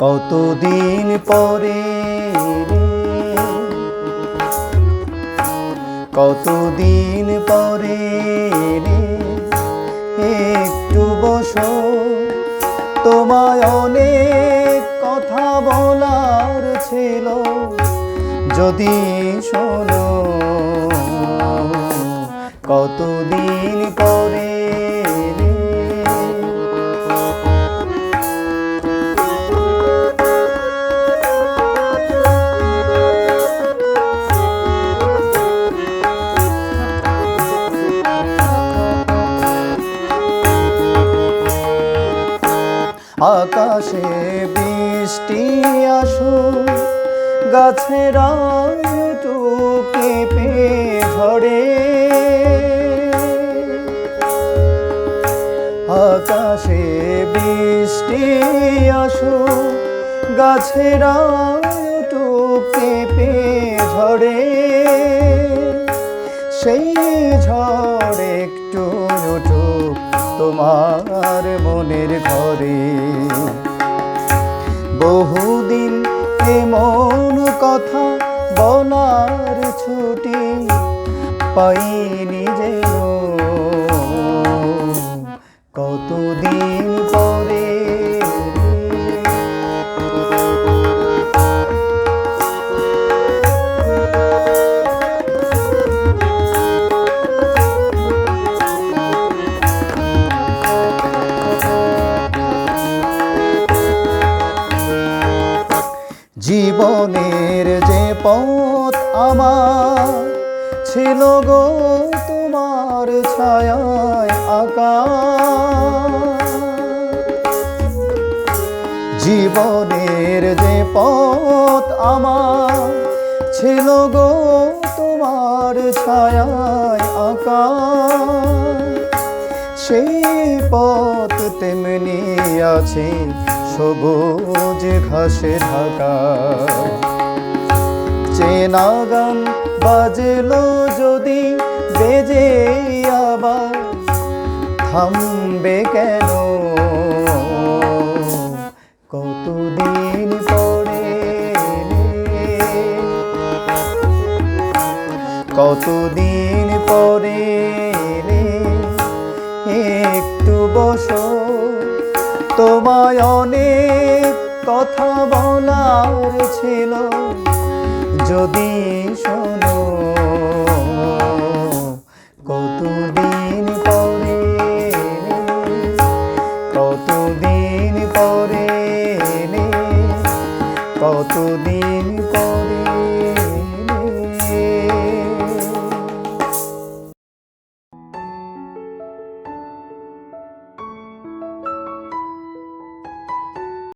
কতদিন পরে কতদিন পরে একটু বসো, তোমায় অনেক কথা বলার ছিল। যদি শোনো, কতদিন পরে আকাশে বৃষ্টি আসু, গাছেরা কেঁপে ঝরে। আকাশে বৃষ্টি আসু, গাছেরা কেঁপে ঝরে। সেই ঝড় একটু তোমার মনের ঘরে। বহুদিন এমন কথা বলার ছুটি পাইনি যে কতদিন পরে জীবনের যে পথ আমার ছিল গো তোমার ছায়ায় আঁকা জীবনের যে পথ আমার ছিল গো তোমার ছায়ায় আঁকা সেই পথ তেমনি আছে সবুজ ঘাসে ঢাকা। চেনা গান বাজলো যদি বেজে আবার, থামবে কেন? কতদিন পরে কতদিন পরে বসো তোমায় অনেক কথা বলার ছিল। যদি শোনো কতদিন পরে কতদিন পরে কতদিন পরে